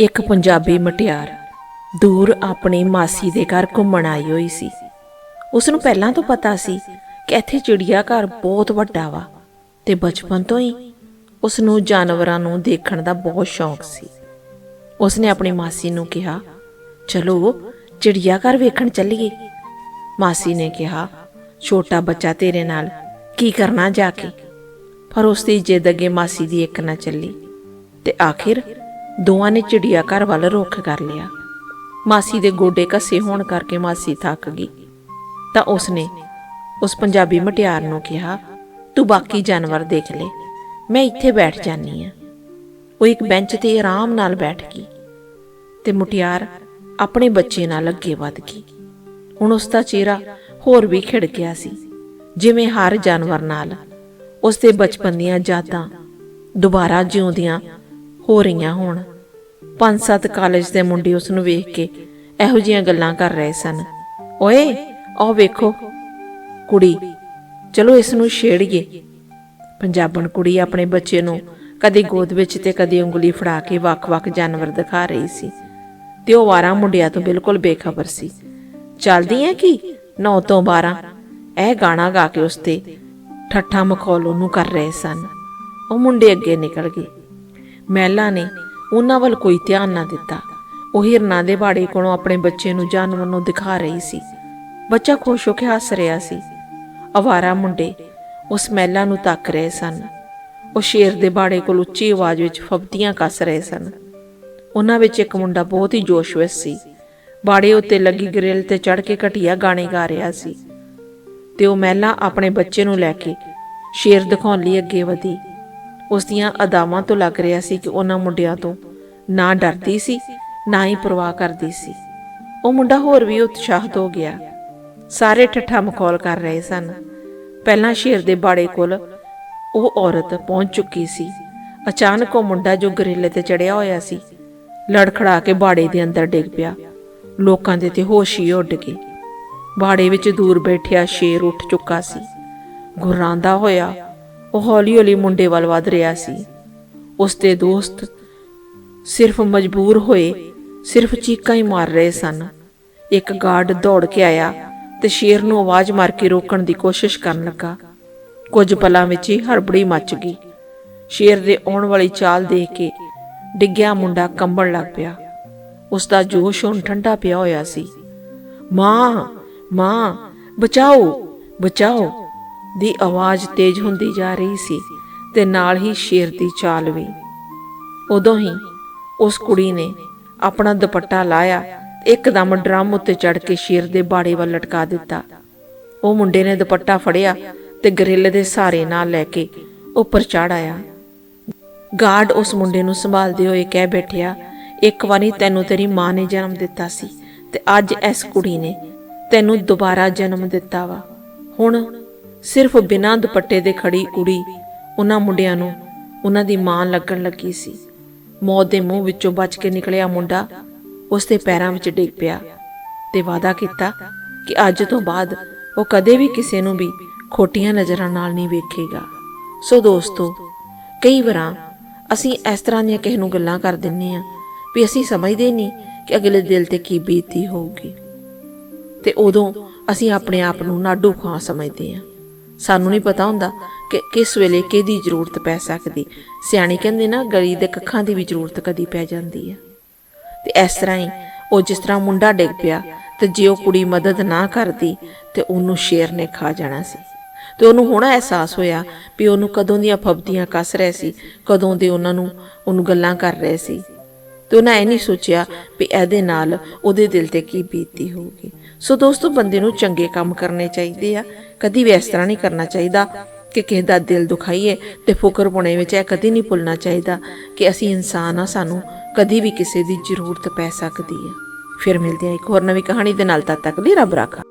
ਇੱਕ ਪੰਜਾਬੀ ਮਟਿਆਰ ਦੂਰ ਆਪਣੀ ਮਾਸੀ ਦੇ ਘਰ ਘੁੰਮਣ ਆਈ ਹੋਈ ਸੀ। ਉਸ ਨੂੰ ਪਹਿਲਾਂ ਤੋਂ ਪਤਾ ਸੀ ਕਿ ਇੱਥੇ ਚਿੜੀਆ ਘਰ ਬਹੁਤ ਵੱਡਾ ਵਾ ਤੇ ਬਚਪਨ ਤੋਂ ਹੀ ਉਸ ਨੂੰ ਜਾਨਵਰਾਂ ਨੂੰ ਦੇਖਣ ਦਾ ਬਹੁਤ ਸ਼ੌਂਕ ਸੀ। ਉਸ ਨੇ ਆਪਣੀ ਮਾਸੀ ਨੂੰ ਕਿਹਾ, ਚਲੋ ਚਿੜੀਆ ਘਰ ਵੇਖਣ ਚੱਲੀਏ। ਮਾਸੀ ਨੇ ਕਿਹਾ, ਛੋਟਾ ਬੱਚਾ ਤੇਰੇ ਨਾਲ ਕੀ ਕਰਨਾ ਜਾ ਕੇ? ਪਰ ਉਸ ਦੀ ਜਿੱਦ ਅੱਗੇ ਮਾਸੀ ਦੀ ਇੱਕ ਨਾ ਚੱਲੀ ਤੇ ਆਖਿਰ ਦੋਵਾਂ ਨੇ ਚਿੜੀਆ ਘਰ ਵੱਲ ਰੁੱਖ ਕਰ ਲਿਆ। ਮਾਸੀ ਦੇ ਗੋਡੇ ਕੱਸੇ ਹੋਣ ਕਰਕੇ ਮਾਸੀ ਥੱਕ ਗਈ। ਤਾਂ ਉਸਨੇ ਉਸ ਪੰਜਾਬੀ ਮਟਿਆਰ ਨੂੰ ਕਿਹਾ, ਤੂੰ ਬਾਕੀ ਜਾਨਵਰ ਦੇਖ ਲੈ, ਮੈਂ ਇੱਥੇ ਬੈਠ ਜਾਨੀ ਆ ਉਹ ਇੱਕ ਬੈਂਚ ਤੇ ਆਰਾਮ ਨਾਲ ਬੈਠ ਗਈ ਤੇ ਮੁਟਿਆਰ ਆਪਣੇ ਬੱਚੇ ਨਾਲ ਅੱਗੇ ਵਧ ਗਈ। ਹੁਣ ਉਸ ਦਾ ਚਿਹਰਾ ਹੋਰ ਵੀ ਖਿੜ ਗਿਆ ਸੀ, ਜਿਵੇਂ ਹਰ ਜਾਨਵਰ ਨਾਲ। ਉਸ ਦੇ ਬਚਪਨ ਦੀਆਂ ਯਾਦਾਂ ਦੁਬਾਰਾ ਜਿਉਂਦੀਆਂ ਹੋ ਰਹੀਆਂ ਹੋਣ। ਪੰਜ ਸੱਤ ਕਾਲਜ ਦੇ ਮੁੰਡੇ ਉਸ ਨੂੰ ਵੇਖ ਕੇ ਇਹੋ ਜਿਹੀਆਂ ਗੱਲਾਂ ਕਰ ਰਹੇ ਸਨ। ਓਏ ਆਹ ਵੇਖੋ। ਕੁੜੀ, ਚਲੋ ਇਸ ਨੂੰ ਛੇੜੀਏ। ਪੰਜਾਬਣ ਕੁੜੀ ਆਪਣੇ ਬੱਚੇ ਨੂੰ ਕਦੇ ਗੋਦ ਵਿੱਚ ਤੇ ਕਦੀ ਉਂਗਲੀ ਫੜਾ ਕੇ ਵੱਖ-ਵੱਖ ਜਾਨਵਰ ਦਿਖਾ ਰਹੀ ਸੀ ਤੇ ਉਹ ਵਾਰਾਂ ਮੁੰਡਿਆਂ ਤੋਂ ਬਿਲਕੁਲ ਬੇਖਬਰ ਸੀ। ਚੱਲਦੀ ਹੈ ਕਿ? 9 ਤੋਂ 12 ਇਹ ਗਾਣਾ ਗਾ ਕੇ ਉਸ ਤੇ ਠੱਠਾ ਮਖੌਲ ਉਹਨੂੰ ਕਰ ਰਹੇ ਸਨ। ਉਹ ਮੁੰਡੇ ਅੱਗੇ ਨਿਕਲ ਗਏ। ਮਹਿਲਾ ਨੇ ਉਹਨਾਂ ਵੱਲ ਕੋਈ ਧਿਆਨ ਨਾ ਦਿੱਤਾ। ਉਹ ਹਿਰਨਾਂ ਦੇ ਬਾੜੇ ਕੋਲੋਂ ਆਪਣੇ ਬੱਚੇ ਨੂੰ ਜਾਨਵਰ ਨੂੰ ਦਿਖਾ ਰਹੀ ਸੀ। ਬੱਚਾ ਖੁਸ਼ ਹੋ ਕੇ ਹੱਸ ਰਿਹਾ ਸੀ। ਅਵਾਰਾ ਮੁੰਡੇ ਉਸ ਮਹਿਲਾ ਨੂੰ ਤੱਕ ਰਹੇ ਸਨ। ਉਹ ਸ਼ੇਰ ਦੇ ਬਾੜੇ ਕੋਲ ਉੱਚੀ ਆਵਾਜ਼ ਵਿੱਚ ਫਬਤੀਆਂ ਕੱਸ ਰਹੇ ਸਨ। ਉਹਨਾਂ ਵਿੱਚ ਇੱਕ ਮੁੰਡਾ ਬਹੁਤ ਹੀ ਜੋਸ਼ ਵਿੱਚ ਸੀ। ਬਾੜੇ ਉੱਤੇ ਲੱਗੀ ਗ੍ਰਿਲ ਤੇ ਚੜ ਕੇ ਘਟੀਆ ਗਾਣੇ ਗਾ ਰਿਹਾ ਸੀ। ਤੇ ਉਹ ਮਹਿਲਾ ਆਪਣੇ ਬੱਚੇ ਨੂੰ ਲੈ ਕੇ ਸ਼ੇਰ ਦਿਖਾਉਣ ਲਈ ਅੱਗੇ ਵਧੀ। ਉਸ ਦੀਆਂ ਅਦਾਵਾਂ ਤੋਂ ਲੱਗ ਰਿਹਾ ਸੀ ਕਿ ਉਹਨਾਂ ਮੁੰਡਿਆਂ ਤੋਂ ਨਾ ਡਰਦੀ ਸੀ, ਨਾ ਹੀ ਪਰਵਾਹ ਕਰਦੀ ਸੀ। ਉਹ ਮੁੰਡਾ ਹੋਰ ਵੀ ਉਤਸ਼ਾਹਿਤ ਹੋ ਗਿਆ। ਸਾਰੇ ਠੱਠਾ ਮਖੌਲ ਕਰ ਰਹੇ ਸਨ। ਪਹਿਲਾਂ ਸ਼ੇਰ ਦੇ ਬਾੜੇ ਕੋਲ ਉਹ ਔਰਤ ਪਹੁੰਚ ਚੁੱਕੀ ਸੀ। ਅਚਾਨਕ ਉਹ ਮੁੰਡਾ ਜੋ ਗਰੇਲੇ ਤੇ ਚੜਿਆ ਹੋਇਆ ਸੀ, ਲੜਖੜਾ ਕੇ ਬਾੜੇ ਦੇ ਅੰਦਰ ਡਿੱਗ ਪਿਆ। ਲੋਕਾਂ ਦੇ ਤੇ ਹੋਸ਼ ਹੀ ਉੱਡ ਗਏ। ਬਾੜੇ ਵਿੱਚ ਦੂਰ ਬੈਠਿਆ ਸ਼ੇਰ ਉੱਠ ਚੁੱਕਾ ਸੀ। ਗੁਰਾਂਦਾ ਹੋਇਆ ਉਹ ਹੌਲੀ-ਹੌਲੀ ਮੁੰਡੇ ਵੱਲ ਵਧ ਰਿਹਾ ਸੀ। ਉਸ ਦੇ ਦੋਸਤ ਸਿਰਫ ਮਜਬੂਰ ਹੋਏ, ਸਿਰਫ ਚੀਕਾਂ ਹੀ ਮਾਰ ਰਹੇ ਸਨ। ਇੱਕ ਗਾਰਡ ਦੌੜ ਕੇ ਆਇਆ ਤੇ ਸ਼ੇਰ ਨੂੰ ਆਵਾਜ਼ ਮਾਰ ਕੇ ਰੋਕਣ ਦੀ ਕੋਸ਼ਿਸ਼ ਕਰਨ ਲੱਗਾ। ਕੁਝ ਪਲਾਂ ਵਿੱਚ ਹੀ ਹੜਬੜੀ ਮੱਚ ਗਈ। ਸ਼ੇਰ ਦੇ ਆਉਣ ਵਾਲੀ ਚਾਲ ਦੇਖ ਕੇ ਡਿੱਗਿਆ ਮੁੰਡਾ ਕੰਬਣ ਲੱਗ ਪਿਆ। ਉਸ ਦਾ ਜੋਸ਼ ਹੁਣ ਠੰਡਾ ਪਿਆ ਹੋਇਆ ਸੀ। ਮਾਂ ਮਾਂ, ਬਚਾਓ ਬਚਾਓ। ਦੀ ਆਵਾਜ਼ ਤੇਜ਼ ਹੁੰਦੀ ਜਾ ਰਹੀ ਸੀ ਤੇ ਨਾਲ ਹੀ ਸ਼ੇਰ ਦੀ ਚਾਲ ਵੀ। ਉਦੋਂ ਹੀ ਉਸ ਕੁੜੀ ਨੇ ਆਪਣਾ ਦੁਪੱਟਾ ਲਾਇਆ, ਇੱਕਦਮ ਡਰਮ ਉੱਤੇ ਚੜ ਕੇ ਸ਼ੇਰ ਦੇ ਬਾੜੇ ਵੱਲ ਲਟਕਾ ਦਿੱਤਾ। ਉਹ ਮੁੰਡੇ ਨੇ ਦੁਪੱਟਾ ਫੜਿਆ ਤੇ ਗਰਿੱਲ ਦੇ ਸਹਾਰੇ ਨਾਲ ਲੈ ਕੇ ਉੱਪਰ ਚੜ ਆਇਆ। ਗਾਰਡ ਉਸ ਮੁੰਡੇ ਨੂੰ ਸੰਭਾਲਦੇ ਹੋਏ ਕਹਿ ਬੈਠਿਆ, ਇੱਕ ਵਾਰੀ ਤੈਨੂੰ ਤੇਰੀ ਮਾਂ ਨੇ ਜਨਮ ਦਿੱਤਾ ਸੀ ਤੇ ਅੱਜ ਇਸ ਕੁੜੀ ਨੇ ਤੈਨੂੰ ਦੁਬਾਰਾ ਜਨਮ ਦਿੱਤਾ ਵਾ। ਹੁਣ ਸਿਰਫ ਬਿਨਾਂ ਦੁਪੱਟੇ ਦੇ ਖੜੀ ਕੁੜੀ ਉਹਨਾਂ ਮੁੰਡਿਆਂ ਨੂੰ ਉਹਨਾਂ ਦੀ ਮਾਂ ਲੱਗਣ ਲੱਗੀ ਸੀ। ਮੌਤ ਦੇ ਮੂੰਹ ਵਿੱਚੋਂ ਬਚ ਕੇ ਨਿਕਲਿਆ ਮੁੰਡਾ ਉਸ ਦੇ ਪੈਰਾਂ ਵਿੱਚ ਡਿੱਗ ਪਿਆ ਤੇ ਵਾਅਦਾ ਕੀਤਾ ਕਿ ਅੱਜ ਤੋਂ ਬਾਅਦ ਉਹ ਕਦੇ ਵੀ ਕਿਸੇ ਨੂੰ ਵੀ ਖੋਟੀਆਂ ਨਜ਼ਰਾਂ ਨਾਲ ਨਹੀਂ ਵੇਖੇਗਾ। ਸੋ ਦੋਸਤੋ, ਕਈ ਵਾਰਾਂ ਅਸੀਂ ਇਸ ਤਰ੍ਹਾਂ ਦੀਆਂ ਕਿਸੇ ਨੂੰ ਗੱਲਾਂ ਕਰ ਦਿੰਨੇ ਆ ਵੀ ਅਸੀਂ ਸਮਝਦੇ ਨਹੀਂ ਕਿ ਅਗਲੇ ਦਿਲ ਤੇ ਕੀ ਬੀਤੀ ਹੋਊਗੀ ਤੇ ਉਦੋਂ ਅਸੀਂ ਆਪਣੇ ਆਪ ਨੂੰ ਨਾਡੂ ਖਾਂ ਸਮਝਦੇ ਆ ਸਾਨੂੰ ਨਹੀਂ ਪਤਾ ਹੁੰਦਾ ਕਿ ਕਿਸ ਵੇਲੇ ਕਿਹਦੀ ਜ਼ਰੂਰਤ ਪੈ ਸਕਦੀ। ਸਿਆਣੇ ਕਹਿੰਦੇ ਨਾ, ਗਲੀ ਦੇ ਕੱਖਾਂ ਦੀ ਵੀ ਜ਼ਰੂਰਤ ਕਦੀ ਪੈ ਜਾਂਦੀ ਹੈ। ਤੇ ਇਸ ਤਰ੍ਹਾਂ ਹੀ ਉਹ ਜਿਸ ਤਰ੍ਹਾਂ ਮੁੰਡਾ ਡਿੱਗ ਪਿਆ, ਤੇ ਜੇ ਉਹ ਕੁੜੀ ਮਦਦ ਨਾ ਕਰਦੀ, ਤੇ ਉਹਨੂੰ ਸ਼ੇਰ ਨੇ ਖਾ ਜਾਣਾ ਸੀ। ਤੇ ਉਹਨੂੰ ਹੁਣ ਅਹਿਸਾਸ ਹੋਇਆ ਵੀ ਉਹਨੂੰ ਕਦੋਂ ਦੀਆਂ ਫਬਦੀਆਂ ਕੱਸ ਰਹੇ ਸੀ, ਕਦੋਂ ਦੇ ਉਹਨਾਂ ਨੂੰ ਉਹਨੂੰ ਗੱਲਾਂ ਕਰ ਰਹੇ ਸੀ। ਤੇ ਉਹਨਾਂ ਇਹ ਨਹੀਂ ਸੋਚਿਆ ਵੀ ਇਹਦੇ ਨਾਲ ਉਹਦੇ ਦਿਲ ਤੇ ਕੀ ਬੀਤੀ ਹੋਊਗੀ। ਸੋ ਦੋਸਤੋ, ਬੰਦੇ ਨੂੰ ਚੰਗੇ ਕੰਮ ਕਰਨੇ ਚਾਹੀਦੇ ਆ। ਕਦੀ ਵੀ ਇਸ ਤਰ੍ਹਾਂ ਨਹੀਂ ਕਰਨਾ ਚਾਹੀਦਾ ਕਿ ਕਿਸੇ ਦਾ ਦਿਲ ਦੁਖਾਈਏ ਤੇ ਫੁਕਰ ਪੁਣੇ ਵਿੱਚ ਇਹ ਕਦੀ ਨਹੀਂ ਭੁੱਲਣਾ ਚਾਹੀਦਾ ਕਿ ਅਸੀਂ ਇਨਸਾਨ ਆ, ਸਾਨੂੰ ਕਦੀ ਵੀ ਕਿਸੇ ਦੀ ਜ਼ਰੂਰਤ ਪੈ ਸਕਦੀ ਹੈ ਫਿਰ ਮਿਲਦੇ ਹਾਂ ਇੱਕ ਹੋਰ ਨਵੀਂ ਕਹਾਣੀ ਦੇ ਨਾਲ, ਤਦ ਤੱਕ ਲਈ ਰੱਬ ਰਾਖਾ।